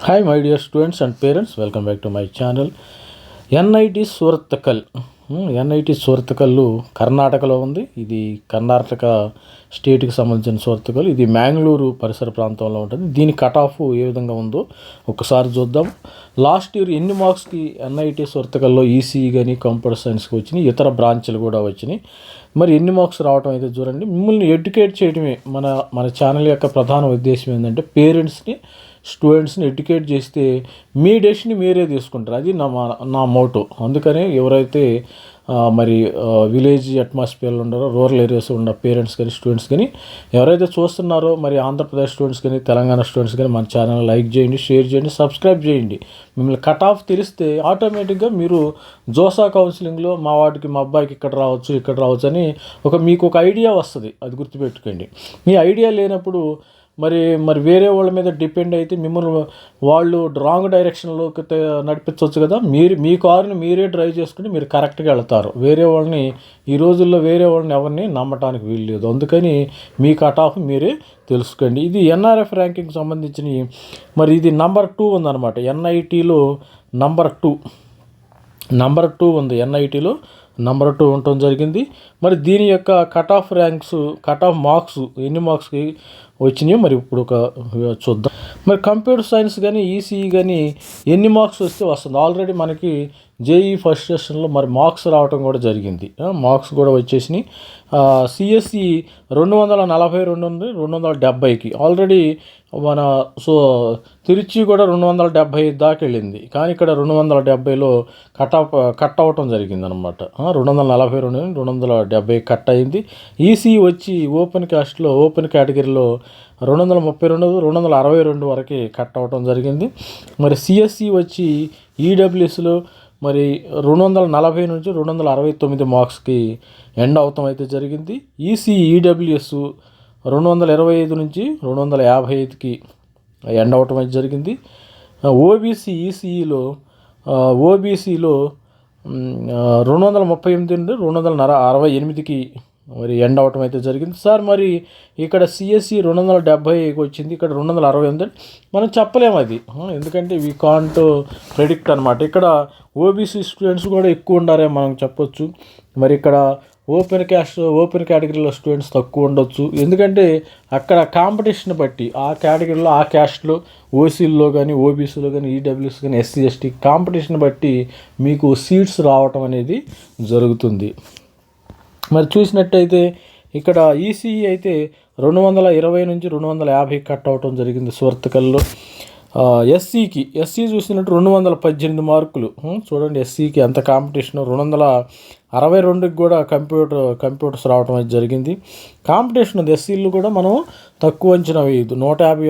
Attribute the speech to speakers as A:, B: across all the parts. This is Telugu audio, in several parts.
A: Hi my dear students and parents welcome back to my channel NIT Surathkal NIT Surathkal కర్ణాటకలో ఉంది. ఇది కర్ణాటక స్టేట్కి సంబంధించిన సూరత్తకల్ ఇది మ్యాంగ్లూరు పరిసర ప్రాంతంలో ఉంటుంది. దీని కట్ ఆఫ్ ఏ విధంగా ఉందో ఒకసారి చూద్దాం. లాస్ట్ ఇయర్ ఎన్ని మార్క్స్కి ఎన్ఐటి సూరత్తకల్లో ఈసీఈ కానీ కంప్యూటర్ సైన్స్కి వచ్చినాయి? ఇతర బ్రాంచ్లు కూడా వచ్చినాయి. మరి ఎన్ని మార్క్స్ రావటం అయితే చూడండి. మిమ్మల్ని ఎడ్యుకేట్ చేయడమే మన మన ఛానల్ యొక్క ప్రధాన ఉద్దేశం ఏంటంటే పేరెంట్స్ని స్టూడెంట్స్ని ఎడ్యుకేట్ చేస్తే మీ డెసిషన్ మీరే తీసుకుంటారు. అది నా మా- నా మోటో. అందుకనే ఎవరైతే మరి విలేజ్ అట్మాస్ఫియర్లో ఉన్నారో రూరల్ ఏరియాస్ ఉన్న పేరెంట్స్ కానీ స్టూడెంట్స్ కానీ ఎవరైతే చూస్తున్నారో మరి ఆంధ్రప్రదేశ్ స్టూడెంట్స్ కానీ తెలంగాణ స్టూడెంట్స్ కానీ మన ఛానల్ లైక్ చేయండి షేర్ చేయండి సబ్స్క్రైబ్ చేయండి. మిమ్మల్ని కట్ ఆఫ్ తెలిస్తే ఆటోమేటిక్గా మీరు జోసా కౌన్సిలింగ్లో మా వాడికి మా అబ్బాయికి ఇక్కడ రావచ్చు ఇక్కడ రావచ్చు అని ఒక మీకు ఒక ఐడియా వస్తుంది. అది గుర్తుపెట్టుకోండి. మీ ఐడియా లేనప్పుడు మరి మరి వేరే వాళ్ళ మీద డిపెండ్ అయితే మిమ్మల్ని వాళ్ళు రాంగ్ డైరెక్షన్లోకి నడిపించవచ్చు కదా? మీరు మీ కారుని మీరే డ్రైవ్ చేసుకుని మీరు కరెక్ట్గా వెళ్తారు. వేరే వాళ్ళని ఈ రోజుల్లో వేరే వాళ్ళని ఎవరిని నమ్మటానికి వీల్లేదు అందుకని మీ కట్ ఆఫ్ మీరే తెలుసుకోండి. ఇది ఎన్ఆర్ఎఫ్ ర్యాంకింగ్ సంబంధించిన మరి ఇది నంబర్ టూ ఉందన్నమాట. ఎన్ఐటీలో నంబర్ టూ. నంబర్ టూ ఉంది. ఎన్ఐటీలో నంబర్ టూ ఉండటం జరిగింది. మరి దీని యొక్క cut off ranks cut off marks ఎన్ని మార్క్స్కి వచ్చినాయో మరి ఇప్పుడు ఒక చూద్దాం. మరి కంప్యూటర్ సైన్స్ కానీ ఈసీఈ కానీ ఎన్ని మార్క్స్ వస్తే వస్తుంది? ఆల్రెడీ మనకి జేఈ ఫస్ట్ సెషన్లో మరి మార్క్స్ రావడం కూడా జరిగింది. మార్క్స్ కూడా వచ్చేసినాయి. సిఎస్సి రెండు వందల నలభై రెండు ఉంది రెండు వందల డెబ్బైకి. ఆల్రెడీ మన సో తిరుచి కూడా రెండు వందల డెబ్బై దాకా వెళ్ళింది. కానీ ఇక్కడ రెండు వందల డెబ్బైలో కట్ ఆఫ్ కట్ అవ్వటం జరిగింది అనమాట రెండు వందల నలభై రెండు రెండు వందల డెబ్బై కట్ అయింది. ఈసీ వచ్చి ఓపెన్ కాస్ట్లో ఓపెన్ కేటగిరీలో రెండు వందల ముప్పై రెండు రెండు వందల అరవై రెండు వరకు కట్ అవటం జరిగింది. మరి సిఎస్సి వచ్చి ఈడబ్ల్యూఎస్లో మరి రెండు వందల నలభై నుంచి రెండు వందల అరవై తొమ్మిది మార్క్స్కి ఎండ్ అవటం అయితే జరిగింది. ఈసీ ఈడబ్ల్యూఎస్ రెండు వందల ఇరవై ఐదు నుంచి రెండు వందల యాభై ఐదుకి ఎండ్ అవటం అయితే జరిగింది. ఓబీసీ ఈసీఈలో ఓబీసీలో రెండు వందల ముప్పై ఎనిమిది నుండి రెండు వందల నర అరవై ఎనిమిదికి మరి ఎండ్ అవటం అయితే జరిగింది. సార్ మరి ఇక్కడ సిఎస్సి రెండు వందల డెబ్బైకి వచ్చింది. ఇక్కడ రెండు వందల అరవై ఉంది. మనం చెప్పలేము అది. ఎందుకంటే వీ కాంట్ ప్రెడిక్ట్ అనమాట ఇక్కడ ఓబీసీ స్టూడెంట్స్ కూడా ఎక్కువ ఉండారే మనం చెప్పొచ్చు. మరి ఇక్కడ ఓపెన్ క్యాస్ట్ ఓపెన్ కేటగిరీలో స్టూడెంట్స్ తక్కువ ఉండొచ్చు. ఎందుకంటే అక్కడ కాంపిటీషన్ బట్టి ఆ కేటగిరీలో ఆ క్యాస్ట్లో ఓసీల్లో కానీ ఓబీసీలో కానీ ఈడబ్ల్యూస్ కానీ ఎస్సీ ఎస్టీ కాంపిటీషన్ బట్టి మీకు సీట్స్ రావటం అనేది జరుగుతుంది. మరి చూసినట్టయితే ఇక్కడ ఈసీఈ అయితే రెండు వందల ఇరవై నుంచి రెండు వందల యాభై కట్ అవటం జరిగింది సువర్తకల్లో. ఎస్సీకి ఎస్సీ చూసినట్టు రెండు వందల పద్దెనిమిది మార్కులు. చూడండి ఎస్సీకి ఎంత కాంపిటీషన్. రెండు వందల అరవై రెండుకి కూడా కంప్యూటర్ కంప్యూటర్స్ రావడం అయితే జరిగింది. కాంపిటీషన్ ఉంది. ఎస్సీలు కూడా మనం తక్కువ అంచనా వేయదు నూట యాభై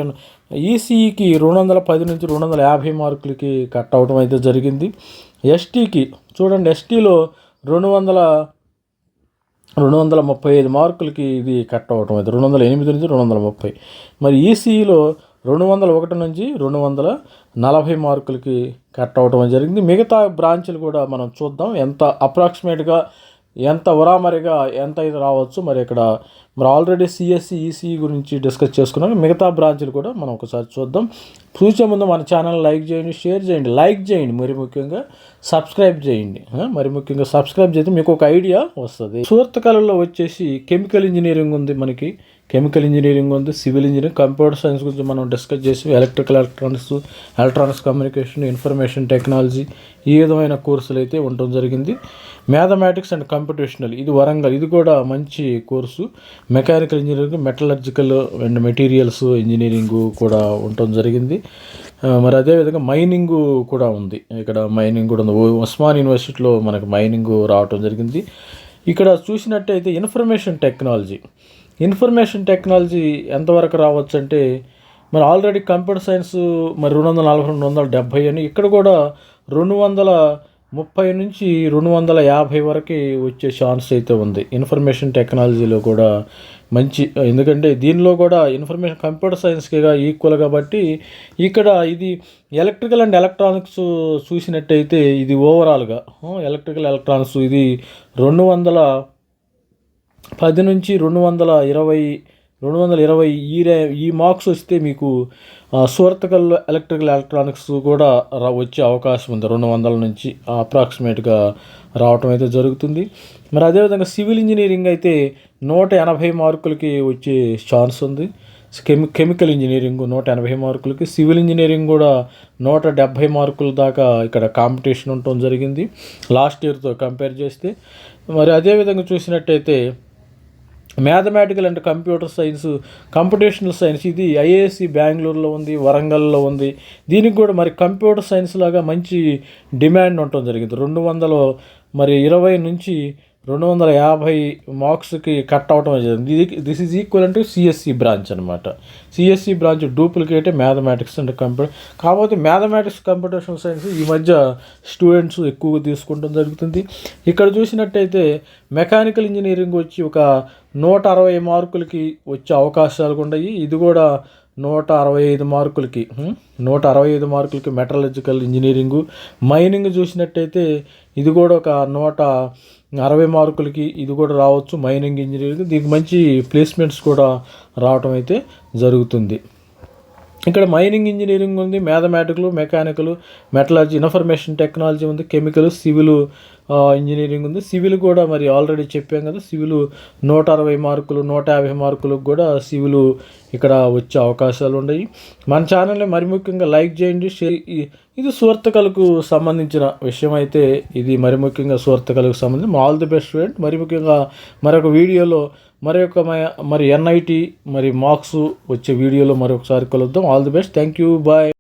A: ఈసీఈకి రెండు వందల పది నుంచి రెండు వందల యాభై మార్కులకి కట్ అవడం అయితే జరిగింది. ఎస్టీకి చూడండి ఎస్టీలో రెండు వందల రెండు వందల ముప్పై ఐదు మార్కులకి ఇది కట్ అవ్వటం అయితే రెండు వందల ఎనిమిది నుంచి రెండు వందల ముప్పై. మరి ఈసీఈలో రెండు వందల ఒకటి నుంచి రెండు వందల నలభై మార్కులకి కట్ అవటం జరిగింది. మిగతా బ్రాంచ్లు కూడా మనం చూద్దాం. ఎంత అప్రాక్సిమేట్గా ఎంత ఉరామరిగా ఎంత ఇది రావచ్చు మరి ఇక్కడ మరి ఆల్రెడీ సిఎస్సి ఈసీఈ గురించి డిస్కస్ చేసుకున్నాం. మిగతా బ్రాంచ్లు కూడా మనం ఒకసారి చూద్దాం. చూసే ముందు మన ఛానల్ లైక్ చేయండి షేర్ చేయండి లైక్ చేయండి. మరి ముఖ్యంగా సబ్స్క్రైబ్ చేయండి. మరి ముఖ్యంగా సబ్స్క్రైబ్ చేస్తే మీకు ఒక ఐడియా వస్తుంది. సూర్తకళలో వచ్చేసి కెమికల్ ఇంజనీరింగ్ ఉంది మనకి. కెమికల్ ఇంజనీరింగ్ ఉంది సివిల్ ఇంజనీరింగ్ కంప్యూటర్ సైన్స్ గురించి మనం డిస్కస్ చేసి electrical electronics electronics communication information technology ఈ విధమైన కోర్సులు అయితే ఉండటం జరిగింది. మ్యాథమెటిక్స్ అండ్ కంప్యూటేషనల్ ఇది వరంగల్ ఇది కూడా మంచి course. Mechanical engineering metallurgical and materials engineering కూడా ఉండటం జరిగింది. మరి అదేవిధంగా మైనింగ్ కూడా ఉంది. ఇక్కడ మైనింగ్ కూడా ఉంది. ఉస్మాన్ యూనివర్సిటీలో మనకు మైనింగ్ రావటం జరిగింది. ఇక్కడ చూసినట్టయితే ఇన్ఫర్మేషన్ టెక్నాలజీ ఇన్ఫర్మేషన్ టెక్నాలజీ ఎంతవరకు రావచ్చు అంటే మరి ఆల్రెడీ కంప్యూటర్ సైన్స్ మరి రెండు వందల నలభై రెండు వందల డెబ్భై అని ఇక్కడ కూడా రెండు వందల ముప్పై నుంచి రెండు వందల యాభై వరకు వచ్చే ఛాన్స్ అయితే ఉంది. ఇన్ఫర్మేషన్ టెక్నాలజీలో కూడా మంచి ఎందుకంటే దీనిలో కూడా ఇన్ఫర్మేషన్ కంప్యూటర్ సైన్స్కిగా ఈక్వల్ కాబట్టి ఇక్కడ ఇది ఎలక్ట్రికల్ అండ్ ఎలక్ట్రానిక్స్ చూసినట్టయితే ఇది ఓవరాల్గా ఎలక్ట్రికల్ ఎలక్ట్రానిక్స్ ఇది రెండు వందల పది నుంచి రెండు వందల ఇరవై రెండు వందల ఇరవై ఈ రే ఈ మార్క్స్ వస్తే మీకు సువర్తకల్ ఎలక్ట్రికల్ ఎలక్ట్రానిక్స్ కూడా రా వచ్చే అవకాశం ఉంది. రెండు వందల నుంచి అప్రాక్సిమేట్గా రావటం అయితే జరుగుతుంది. మరి అదేవిధంగా సివిల్ ఇంజనీరింగ్ అయితే నూట ఎనభై మార్కులకి వచ్చే ఛాన్స్ ఉంది. కెమి కెమికల్ ఇంజనీరింగ్ నూట ఎనభై మార్కులకి సివిల్ ఇంజనీరింగ్ కూడా నూట డెబ్భై మార్కుల దాకా ఇక్కడ కాంపిటీషన్ ఉండటం జరిగింది. లాస్ట్ ఇయర్తో కంపేర్ చేస్తే. మరి అదేవిధంగా చూసినట్టయితే mathematical and computer science computational science ఇది ఐఏఎస్సి బెంగళూరులో ఉంది వరంగల్లో ఉంది. దీనికి కూడా మరి కంప్యూటర్ సైన్స్ లాగా మంచి డిమాండ్ ఉండటం జరిగింది. రెండు వందల మరి ఇరవై నుంచి రెండు వందల యాభై మార్క్స్కి కట్ అవటం జరిగింది. ఇది this is equal to CSE branch అనమాట CSE branch duplicate mathematics and computer కాకపోతే మ్యాథమెటిక్స్ కంప్యూటేషనల్ సైన్స్ ఈ మధ్య స్టూడెంట్స్ ఎక్కువగా తీసుకుంటం జరుగుతుంది. ఇక్కడ చూసినట్టయితే మెకానికల్ ఇంజనీరింగ్ వచ్చి ఒక నూట అరవై మార్కులకి వచ్చే అవకాశాలు ఉన్నాయి. ఇది కూడా నూట అరవై ఐదు మార్కులకి నూట అరవై ఐదు మార్కులకి మెటలజికల్ ఇంజనీరింగు మైనింగ్ చూసినట్టయితే ఇది కూడా ఒక నూట అరవై మార్కులకి ఇది కూడా రావచ్చు మైనింగ్ ఇంజనీరింగ్ దీనికి మంచి ప్లేస్మెంట్స్ కూడా రావటం అయితే జరుగుతుంది. ఇక్కడ మైనింగ్ ఇంజనీరింగ్ ఉంది mathematical mechanical metallurgy information technology ఉంది కెమికల్ సివిల్ ఇంజనీరింగ్ ఉంది. సివిల్ కూడా మరి ఆల్రెడీ చెప్పాం కదా సివిల్ నూట అరవై మార్కులు నూట యాభై మార్కులకు కూడా సివిల్ ఇక్కడ వచ్చే అవకాశాలు ఉన్నాయి. మన ఛానల్ని మరి ముఖ్యంగా లైక్ చేయండి షేర్ ఇది సువర్తకలకు సంబంధించిన విషయం అయితే ఇది మరి ముఖ్యంగా సువర్తకలకు సంబంధించి. ఆల్ ది బెస్ట్ స్టూడెంట్ మరి ముఖ్యంగా మరొక వీడియోలో మరి యొక్క మరి ఎన్ఐటి మరి మార్క్స్ వచ్చే వీడియోలో మరొకసారి కలుద్దాం. All the best thank you bye